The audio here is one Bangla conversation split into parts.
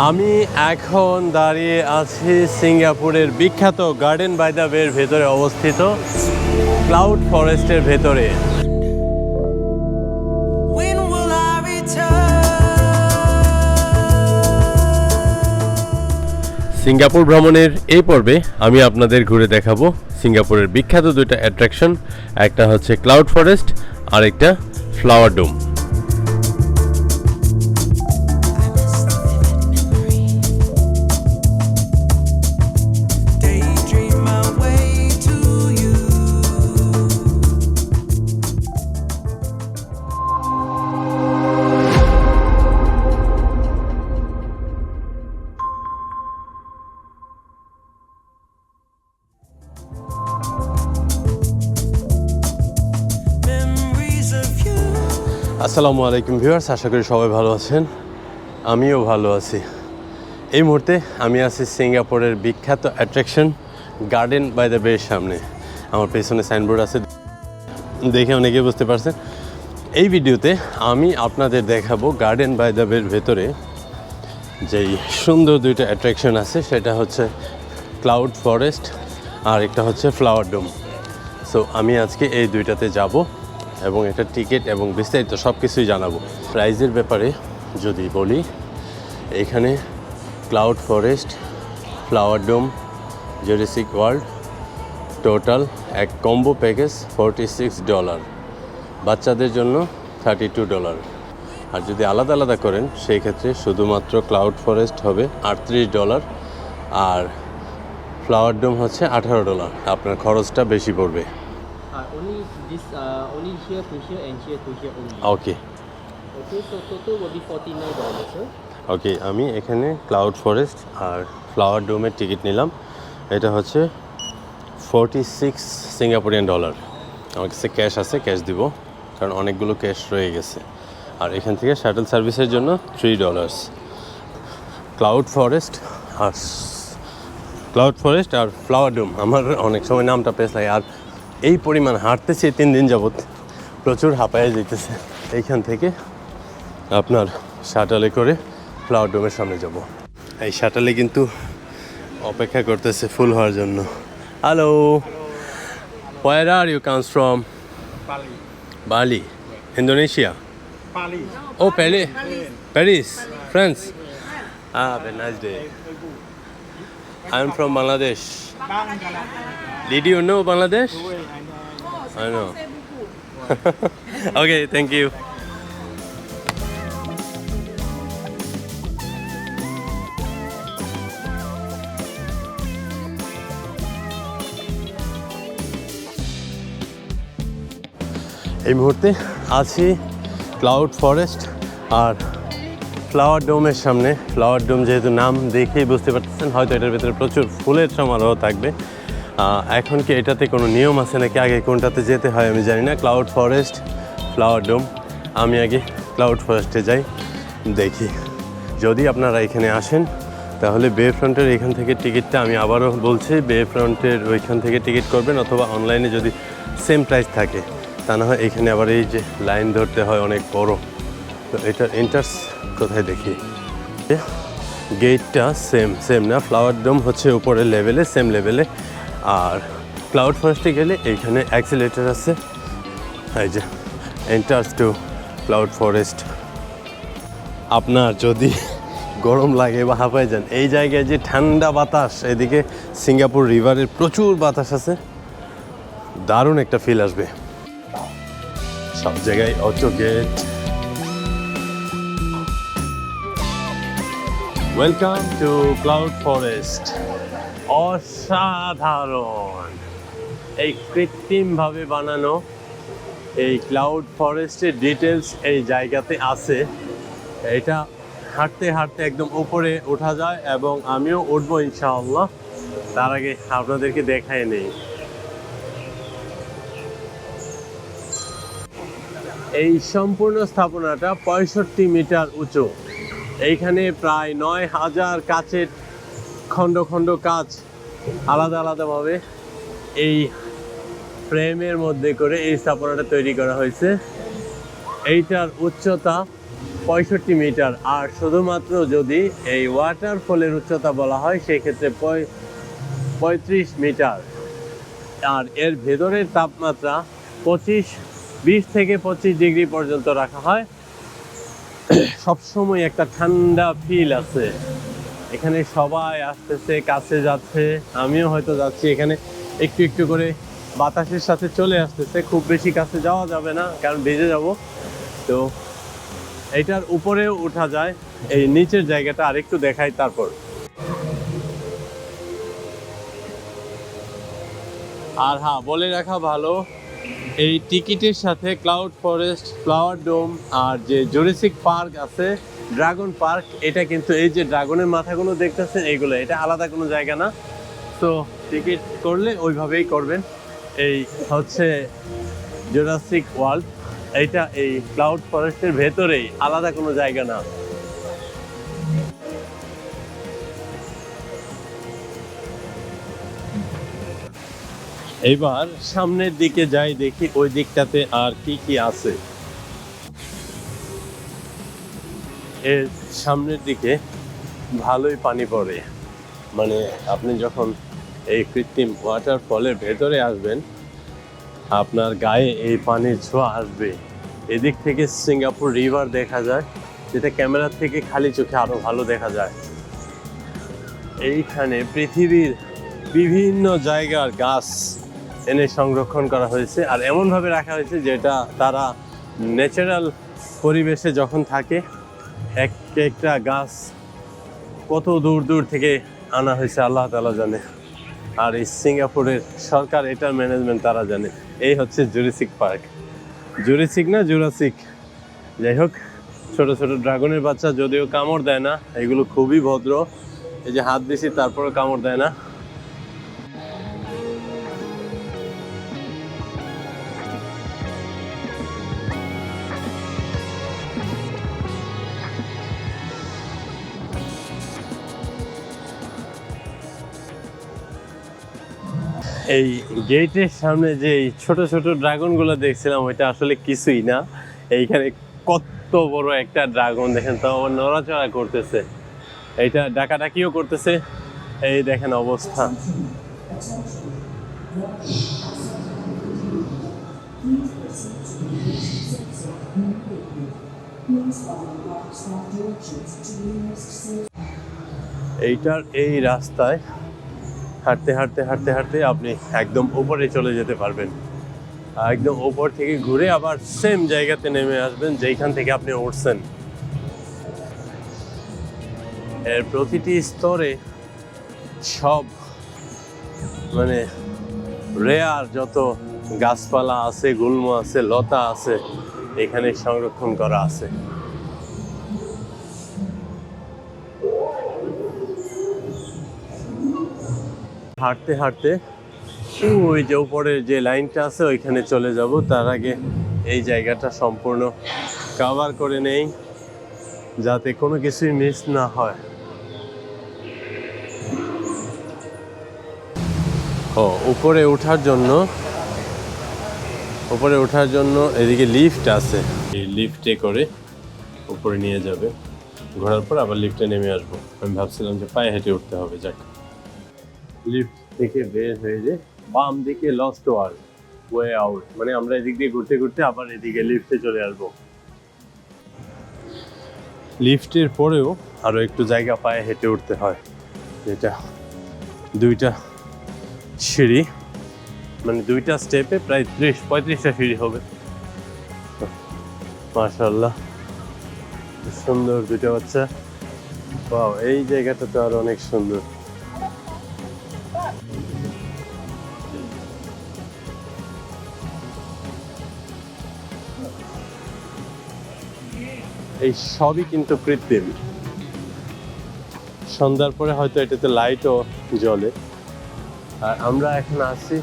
আমি এখন দাঁড়িয়ে আছি সিঙ্গাপুরের বিখ্যাত গার্ডেন বাই দ্য বের ভেতরে অবস্থিত ক্লাউড ফরেস্টের ভেতরে? সিঙ্গাপুর ভ্রমণের এই পর্বে আমি আপনাদের ঘুরে দেখাবো সিঙ্গাপুরের বিখ্যাত দুইটা অ্যাট্রাকশন একটা হচ্ছে ক্লাউড ফরেস্ট আর একটা ফ্লাওয়ার ডোম আসসালামু আলাইকুম ভিউয়ার্স, আশা করি সবাই ভালো আছেন। আমিও ভালো আছি। এই মুহূর্তে আমি আছি সিঙ্গাপুরের বিখ্যাত অ্যাট্রাকশন গার্ডেন বাই দ্য বের সামনে। আমার পেছনে সাইনবোর্ড আছে। দেখে অনেকে বুঝতে পারছেন। এই ভিডিওতে আমি আপনাদের দেখাবো গার্ডেন বাই দ্য বের ভেতরে যেই সুন্দর দুইটা অ্যাট্রাকশন আছে, সেটা হচ্ছে ক্লাউড ফরেস্ট আর একটা হচ্ছে ফ্লাওয়ার ডোম সো আমি আজকে এই দুইটাতে যাব। এবং এটা টিকিট এবং বিস্তারিত সব কিছুই জানাব। প্রাইজের ব্যাপারে যদি বলি, এখানে cloud forest flower dome Jurassic world total এক combo package forty six dollar বাচ্চাদের জন্য থার্টি টু ডলার আর যদি আলাদা আলাদা করেন, সেই ক্ষেত্রে শুধুমাত্র ক্লাউড ফরেস্ট হবে আটত্রিশ ডলার আর ফ্লাওয়ার ডোম হচ্ছে আঠারো ডলার আপনার খরচটা বেশি পড়বে। Uh, only this, uh, only here to here and here to here only. Okay Okay, so total will be forty nine dollars, sir. Okay আমি এখানে ক্লাউড ফরেস্ট আর ফ্লাওয়ার ডোমের টিকিট নিলাম। এটা হচ্ছে ফোরটি সিক্স সিঙ্গাপুরিয়ান ডলার আমার কাছে ক্যাশ আছে ক্যাশ দিব কারণ অনেকগুলো ক্যাশ রয়ে গেছে। আর এখান থেকে শাটল সার্ভিসের জন্য থ্রি ডলার্স ক্লাউড ফরেস্ট আর ক্লাউড ফরেস্ট আর ফ্লাওয়ার ডোম আমার অনেক সময় নামটা পেস লাগে। আর এই পরিমাণ হাঁটতেছি তিন দিন যাবত প্রচুর হাঁপায়ে যেতেছে এইখান থেকে আপনার শাটালে করে ফ্লাওয়ার ডোমের সামনে যাব। এই শাটালে কিন্তু অপেক্ষা করতেছে ফুল হওয়ার জন্য। Hello where are you comes from. Bali Indonesia O প্যারি Paris France Ah, very nice day. I'm from Bangladesh. Did you know Bangladesh? I know. okay, thank you. এই মুহূর্তে আছি ক্লাউড ফরেস্ট আর ফ্লাওয়ার ডোমের সামনে ফ্লাওয়ার ডোম যেহেতু নাম দেখেই বুঝতে পারতেছেন, হয়তো এটার ভিতরে প্রচুর ফুলের সমারোহ থাকবে। এখন কি এটাতে কোনো নিয়ম আছে নাকি আগে কোনটাতে যেতে হয় আমি জানি না। ক্লাউড ফরেস্ট ফ্লাওয়ার ডোম আমি আগে ক্লাউড ফরেস্টে যাই, দেখি। যদি আপনারা এখানে আসেন, তাহলে বে ফ্রন্টের এখান থেকে টিকিটটা আমি আবারও বলছি বে ফ্রন্টের ওইখান থেকে টিকিট করবেন অথবা অনলাইনে যদি সেম প্রাইস থাকে, তা না হয় এখানে আবার এই যে লাইন ধরতে হয় অনেক বড়। তো এটার এন্টার্স কোথায় দেখি? গেটটা সেম সেম না ফ্লাওয়ার ডোম হচ্ছে উপরের লেভেলে সেম লেভেলে আর ক্লাউড ফরেস্টে গেলে এইখানে অ্যাক্সিলেটার আছে। এই যে এন্টার্স টু ক্লাউড ফরেস্ট আপনার যদি গরম লাগে বা হাঁপায় যান, এই জায়গায় যে ঠান্ডা বাতাস, এদিকে সিঙ্গাপুর রিভারের প্রচুর বাতাস আছে, দারুণ একটা ফিল আসবে। সব জায়গায় auto gate welcome to cloud forest অসাধারণ। এই কৃত্রিমভাবে বানানো এই ক্লাউড ফরেস্টের ডিটেলস এই জায়গাতে আছে। এটা হাঁটতে হাঁটতে একদম উপরে ওঠা যায় এবং আমিও উঠবো ইনশাআল্লাহ। তার আগে আপনাদেরকে দেখাই নেই। এই সম্পূর্ণ স্থাপনাটা পঁয়ষট্টি মিটার উঁচু। এইখানে প্রায় নয় হাজার কাচের খণ্ড খণ্ড কাজ আলাদা আলাদাভাবে এই ফ্রেমের মধ্যে করে এই স্থাপনাটা তৈরি করা হয়েছে। এইটার উচ্চতা পঁয়ষট্টি মিটার। আর শুধুমাত্র যদি এই ওয়াটারফলের উচ্চতা বলা হয়, সেক্ষেত্রে পঁয় পঁয়ত্রিশ মিটার। আর এর ভেতরের তাপমাত্রা পঁচিশ, বিশ থেকে পঁচিশ ডিগ্রি পর্যন্ত রাখা হয়। সবসময় একটা ঠান্ডা ফিল আছে। এখানে সবাই আসতেছে, কাছে যাচ্ছে। আমিও হয়তো যাচ্ছি এখানে। একটু একটু করে বাতাসের সাথে চলে আসতেছে। খুব বেশি কাছে যাওয়া যাবে না, কারণ ভিজে যাব। তো এটার উপরেও ওঠা যায়। এই নিচের জায়গাটা আরেকটু দেখাই তারপর। আর হ্যাঁ বলে রাখা ভালো। এই টিকিটের সাথে ক্লাউড ফরেস্ট ফ্লাওয়ার ডোম আর যে জুরিসিক পার্ক আছে ড্রাগন পার্ক এটা কিন্তু এই যে ড্রাগনের মাথাগুলো দেখতেছেন, এইগুলো, এটা আলাদা কোনো জায়গা না। তো টিকিট করলে ওইভাবেই করবেন। এই হচ্ছে জোরাসিক ওয়ার্ল্ড এইটা এই ক্লাউড ফরেস্টের ভেতরেই, আলাদা কোনো জায়গা না। এবার সামনের দিকে যাই, দেখি ওই দিকটাতে আর কি কি আছে। এর সামনের দিকে ভালোই পানি পড়ে। মানে আপনি যখন এই কৃত্রিম ওয়াটারফলের ভেতরে আসবেন, আপনার গায়ে এই পানির ছোঁয়া আসবে। এদিক থেকে সিঙ্গাপুর রিভার দেখা যায়, যেটা ক্যামেরার থেকে খালি চোখে আরও ভালো দেখা যায়। এইখানে পৃথিবীর বিভিন্ন জায়গার গাছ এনে সংরক্ষণ করা হয়েছে আর এমনভাবে রাখা হয়েছে যেটা তারা ন্যাচারাল পরিবেশে যখন থাকে, এক একটা গাছ কত দূর দূর থেকে আনা হয়েছে আল্লাহ তালা জানে। আর এই সিঙ্গাপুরের সরকার এটার ম্যানেজমেন্ট তারা জানে। এই হচ্ছে জুরিসিক পার্ক জুরিসিক না জুরাসিক যাই হোক, ছোটো ছোটো ড্রাগনের বাচ্চা যদিও কামড় দেয় না, এগুলো খুবই ভদ্র। এই যে হাত দিছি তারপরে কামড় দেয় না। এই গেটের সামনে যে ছোট ছোট ড্রাগনগুলো দেখছিলাম, ওইটা আসলে কিছুই না। এইখানে কত বড় একটা ড্রাগন দেখেন তো, আবার নড়াচড়া করতেছে। এইটা ডাকাডাকিও করতেছে। এই দেখেন অবস্থা। এইটার এই রাস্তায় হাঁটতে হাঁটতে হাঁটতে হাঁটতে আপনি একদম উপরে চলে যেতে পারবেন। একদম ওপর থেকে ঘুরে আবার সেম জায়গাতে নেমে আসবেন যেইখান থেকে আপনি উঠছেন। এর প্রতিটি স্তরে সব মানে রেয়ার যত গাছপালা আছে, গুল্ম আছে, লতা আছে, এখানে সংরক্ষণ করা আছে। হাঁটতে হাঁটতে ওই যে উপরের যে লাইনটা আছে, ওইখানে চলে যাব। তার আগে এই জায়গাটা সম্পূর্ণ কভার করে নেই, যাতে কোনো কিছুই মিস না হয়। ও, উপরে ওঠার জন্য, উপরে ওঠার জন্য এদিকে লিফট আছে। এই লিফটে করে উপরে নিয়ে যাবে। ঘোরার পর আবার লিফটে নেমে আসব। আমি ভাবছিলাম যে পায়ে হেঁটে উঠতে হবে, যাক। লিফট থেকে বের হয়ে যে বাম দিকে লস্ট ওয়ার্ল্ড ওয়ে আউট মানে আমরা এদিক দিয়ে ঘুরতে ঘুরতে আবার এদিকে লিফটে চলে আসব। লিফটের পরেও আরও একটু জায়গা পায়ে হেঁটে উঠতে হয়। যেটা দুইটা সিঁড়ি মানে দুইটা স্টেপে প্রায় ত্রিশ, পঁয়ত্রিশটা সিঁড়ি হবে। মাশাল্লাহ সুন্দর দুইটা বাচ্চা। এই জায়গাটা তো আর অনেক সুন্দর। এই সবই কিন্তু কৃত্রিম। সন্ধ্যার পরে হয়তো এটাতে লাইটও জ্বলে। আর আমরা এখন আছি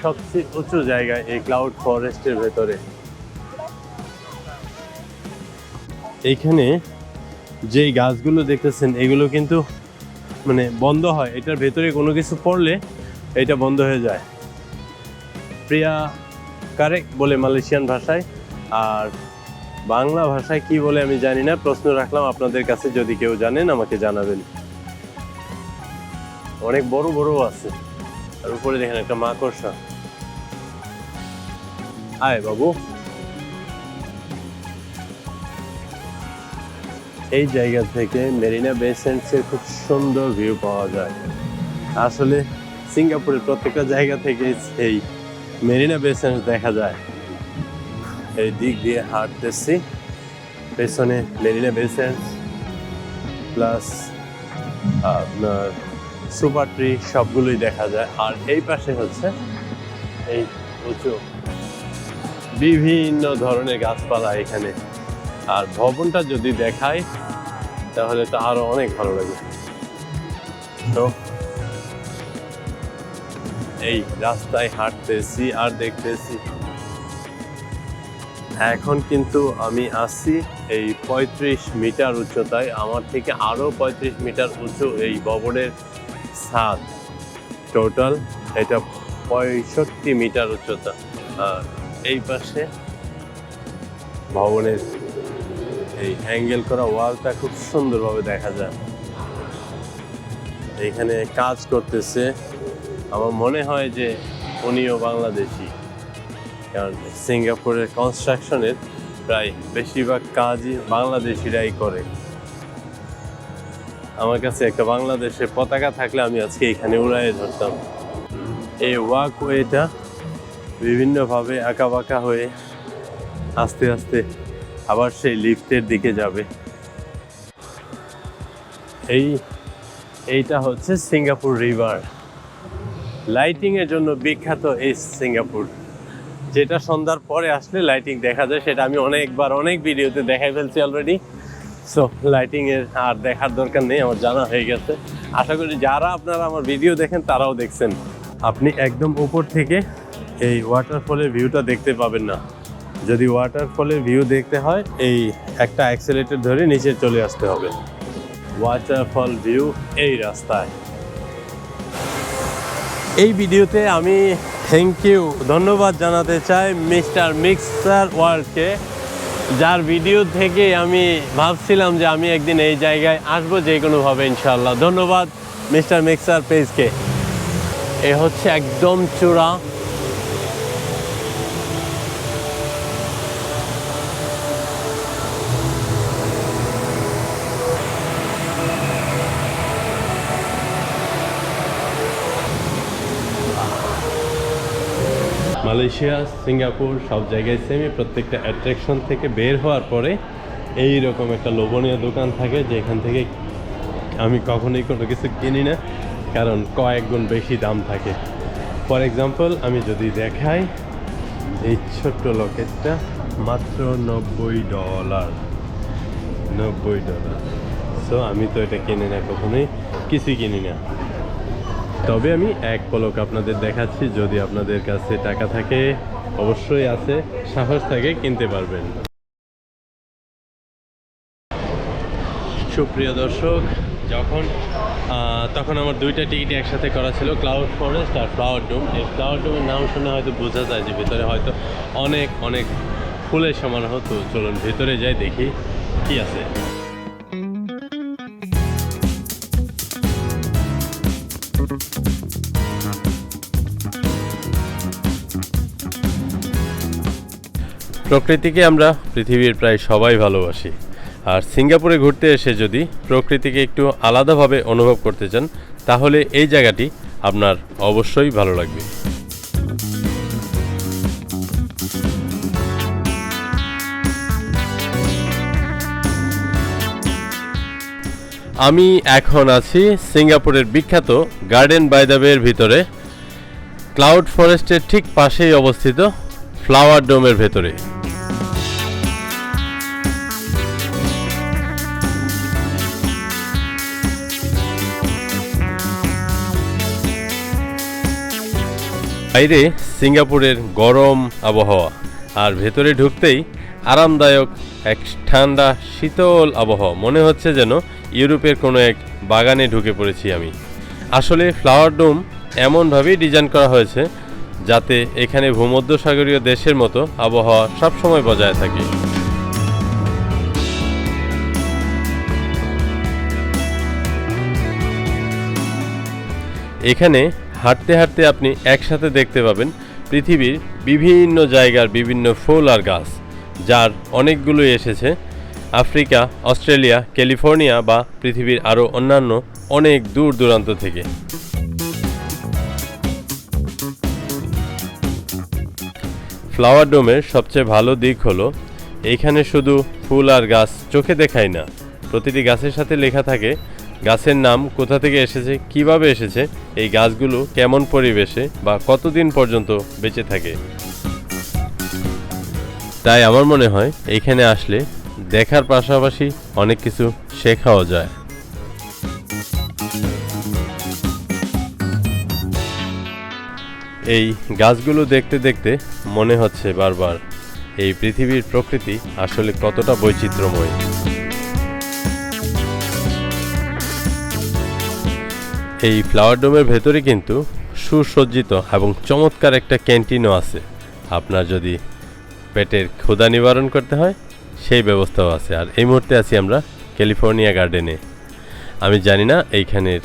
সবচেয়ে উঁচু জায়গায় এই ক্লাউড ফরেস্টের ভেতরে। এইখানে যেই গাছগুলো দেখতেছেন, এগুলো কিন্তু মানে বন্ধ হয়। এটার ভেতরে কোনো কিছু পড়লে এটা বন্ধ হয়ে যায়। প্রিয়া কারেক্ট বলে মালয়েশিয়ান ভাষায়, আর বাংলা ভাষায় কি বলে আমি জানি না। প্রশ্ন রাখলাম আপনাদের কাছে, যদি কেউ জানেন আমাকে জানাবেন। অনেক বড় বড় আছে। আর উপরে দেখেন একটা মাকড়সা। আয় বাবু। এই জায়গা থেকে মেরিনা বে এর খুব সুন্দর ভিউ পাওয়া যায়। আসলে সিঙ্গাপুরের প্রত্যেকটা জায়গা থেকে এই মেরিনা বে দেখা যায়। এই দিক দিয়ে হাঁটতেছি। পেছনে মেরিনা বে প্লাস আপনার সুপার ট্রি সবগুলোই দেখা যায়। আর এই পাশে হচ্ছে এই উঁচু বিভিন্ন ধরনের গাছপালা এখানে। আর ভবনটা যদি দেখায় তাহলে তো আরও অনেক ভালো লাগে তো এই রাস্তায় হাঁটতেছি আর দেখতেছি। এখন কিন্তু আমি আসছি এই পঁয়ত্রিশ মিটার উচ্চতায়, আমার থেকে আরও পঁয়ত্রিশ মিটার উঁচু এই ভবনের ছাদ। টোটাল এটা পঁয়ষট্টি মিটার উচ্চতা। আর এই পাশে ভবনের এই অ্যাঙ্গেল করা ওয়ালটা খুব সুন্দরভাবে দেখা যায়। এখানে কাজ করতেছে, আমার মনে হয় যে উনিও বাংলাদেশি। কারণ সিঙ্গাপুরের কনস্ট্রাকশনের প্রায় বেশিরভাগ কাজই বাংলাদেশিরাই করে। আমার কাছে একটা বাংলাদেশের পতাকা থাকলে আমি আজকে এখানে উড়াই ধরতাম। এই ওয়াকওয়েটা বিভিন্নভাবে আঁকা বাঁকা হয়ে আস্তে আস্তে আবার সেই লিফটের দিকে যাবে। এই, এইটা হচ্ছে সিঙ্গাপুর রিভার। লাইটিংয়ের জন্য বিখ্যাত এই সিঙ্গাপুর। যেটা সন্ধ্যার পরে আসলে লাইটিং দেখা যায়, সেটা আমি অনেকবার অনেক ভিডিওতে দেখাই ফেলছি অলরেডি সো লাইটিং এর আর দেখার দরকার নেই, আমার জানা হয়ে গেছে। আশা করি যারা আপনারা আমার ভিডিও দেখেন, তারাও দেখছেন। আপনি একদম উপর থেকে এই ওয়াটারফলের ভিউটা দেখতে পাবেন না। যদি ওয়াটারফলের ভিউ দেখতে হয়, এই একটা অ্যাক্সেলেটর ধরে নিচে চলে আসতে হবে। ওয়াটারফল ভিউ এই রাস্তায়। এই ভিডিওতে আমি থ্যাংক ইউ ধন্যবাদ জানাতে চাই মিস্টার মিক্সার ওয়ার্ল্ডকে, যার ভিডিও থেকে আমি ভাবছিলাম যে আমি একদিন এই জায়গায় আসব যে কোনোভাবে ইনশাল্লাহ ধন্যবাদ মিস্টার মিক্সার পেজকে। এ হচ্ছে একদম চূড়া মালয়েশিয়া, সিঙ্গাপুর সব জায়গায় সেমই প্রত্যেকটা অ্যাট্রাকশন থেকে বের হওয়ার পরে এই রকম একটা লোভনীয় দোকান থাকে যেখান থেকে আমি কখনোই কোনো কিছু কিনি না, কারণ কয়েক গুণ বেশি দাম থাকে। ফর এক্সাম্পল আমি যদি দেখাই এই ছোট্ট লকেটটা, মাত্র নব্বই ডলার নব্বই ডলার। সো আমি তো এটা কিনি না কখনোই, কিছুই কিনি না। তবে আমি এক পলক আপনাদের দেখাচ্ছি, যদি আপনাদের কাছে টাকা থাকে, অবশ্যই আছে, সাহস থাকে, কিনতে পারবেন। সুপ্রিয় দর্শক, যখন তখন আমার দুইটা টিকিট একসাথে করা ছিল ক্লাউড ফরেস্ট আর ফ্লাওয়ার ডুম এই ফ্লাওয়ার ডুমের নাম শুনে হয়তো বোঝা যায় যে ভিতরে হয়তো অনেক অনেক ফুলের সমান হতো চলুন ভিতরে যাই, দেখি কি আছে। প্রকৃতিকে আমরা পৃথিবীর প্রায় সবাই ভালোবাসি। আর সিঙ্গাপুরে ঘুরতে এসে যদি প্রকৃতিকে একটু আলাদাভাবে অনুভব করতে চান, তাহলে এই জায়গাটি আপনার অবশ্যই ভালো লাগবে। আমি এখন আছি সিঙ্গাপুরের বিখ্যাত গার্ডেন বাই দ্য বের ভিতরে। ক্লাউড ফরেস্টের ঠিক পাশেই অবস্থিত ফ্লাওয়ার ডোমের ভেতরে। বাইরে সিঙ্গাপুরের গরম আবহাওয়া। আর ভেতরে ঢুকতেই আরামদায়ক এক ঠান্ডা, শীতল আবহাওয়া। মনে হচ্ছে যেন ইউরোপের কোনো এক বাগানে ঢুকে পড়েছি আমি। আসলে ফ্লাওয়ার ডোম এমনভাবেই ডিজাইন করা হয়েছে, যাতে এখানে ভূমধ্যসাগরীয় দেশের মতো আবহাওয়া সবসময় বজায় থাকে। এখানে হাঁটতে হাঁটতে আপনি একসাথে দেখতে পাবেন পৃথিবীর বিভিন্ন জায়গার বিভিন্ন ফুল আর গাছ, যার অনেকগুলোই এসেছে। আফ্রিকা, অস্ট্রেলিয়া, ক্যালিফোর্নিয়া বা পৃথিবীর আরও অন্যান্য অনেক দূর দূরান্ত থেকে। ফ্লাওয়ার ডোমের সবচেয়ে ভালো দিক হলো এইখানে শুধু ফুল আর গাছ চোখে দেখায় না, প্রতিটি গাছের সাথে লেখা থাকে গাছের নাম কোথা থেকে এসেছে, কীভাবে এসেছে, এই গাছগুলো কেমন পরিবেশে বা কতদিন পর্যন্ত বেঁচে থাকে? তাই আমার মনে হয় এইখানে আসলে দেখার পাশাপাশি অনেক কিছু শেখাও যায়। এই গাছগুলো দেখতে দেখতে মনে হচ্ছে বারবার, এই পৃথিবীর প্রকৃতি আসলে কতটা বৈচিত্র্যময়। এই ফ্লাওয়ার ডোমের ভেতরে কিন্তু সুসজ্জিত এবং চমৎকার একটা ক্যান্টিনও আছে। আপনার যদি পেটের ক্ষুধা নিবারণ করতে হয়, সেই ব্যবস্থাও আছে। আর এই মুহূর্তে আছি আমরা ক্যালিফোর্নিয়া গার্ডেনে আমি জানি না এইখানের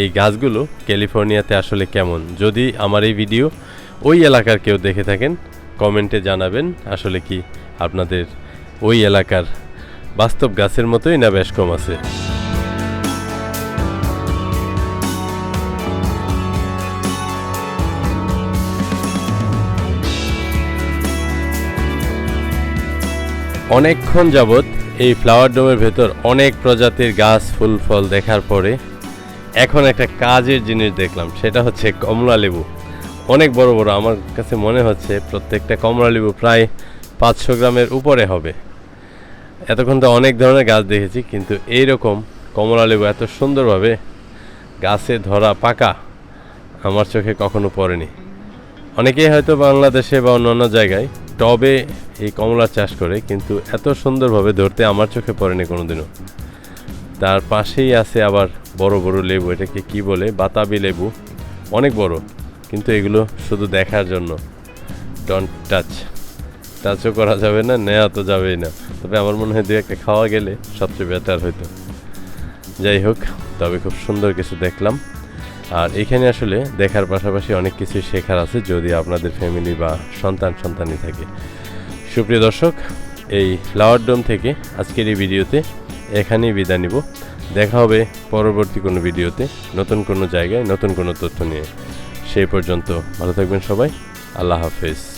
এই গাছগুলো ক্যালিফোর্নিয়াতে আসলে কেমন। যদি আমার এই ভিডিও ওই এলাকার কেউ দেখে থাকেন, কমেন্টে জানাবেন আসলে কি আপনাদের ওই এলাকার বাস্তব গাছের মতোই না বেশ কম আছে। অনেকক্ষণ যাবৎ এই ফ্লাওয়ার ডোমের ভেতর অনেক প্রজাতির গাছ, ফুল, ফল দেখার পরে এখন একটা কাজের জিনিস দেখলাম, সেটা হচ্ছে কমলা লেবু। অনেক বড় বড়, আমার কাছে মনে হচ্ছে প্রত্যেকটা কমলা লেবু প্রায় পাঁচশো গ্রামের উপরে হবে। এতক্ষণ তো অনেক ধরনের গাছ দেখেছি, কিন্তু এই রকম কমলা লেবু এত সুন্দরভাবে গাছে ধরা পাকা আমার চোখে কখনো পড়েনি। অনেকেই হয়তো বাংলাদেশে বা অন্যান্য জায়গায় টবে এই কমলা চাষ করে, কিন্তু এত সুন্দরভাবে ধরতে আমার চোখে পড়েনি কোনোদিনও। তার পাশেই আছে আবার বড় বড় লেবু, এটাকে কি বলে? বাতাবি লেবু। অনেক বড়, কিন্তু এগুলো শুধু দেখার জন্য। ডন্ট টাচ টাচও করা যাবে না, নেওয়া তো যাবেই না। তবে আমার মনে হয় দু একটা খাওয়া গেলে সবচেয়ে বেটার হইতো। যাই হোক, তবে খুব সুন্দর কিছু দেখলাম। আর এখানে আসলে দেখার পাশাপাশি অনেক কিছু শেখার আছে যদি আপনাদের ফ্যামিলি বা সন্তান সন্তানই থাকে। সুপ্রিয় দর্শক, এই ফ্লাওয়ার ডোম থেকে আজকের এই ভিডিওতে এখানেই বিদায় নিব। দেখা হবে পরবর্তী কোনো ভিডিওতে নতুন কোনো জায়গায় নতুন কোনো তথ্য নিয়ে। সেই পর্যন্ত ভালো থাকবেন সবাই। আল্লাহ হাফেজ।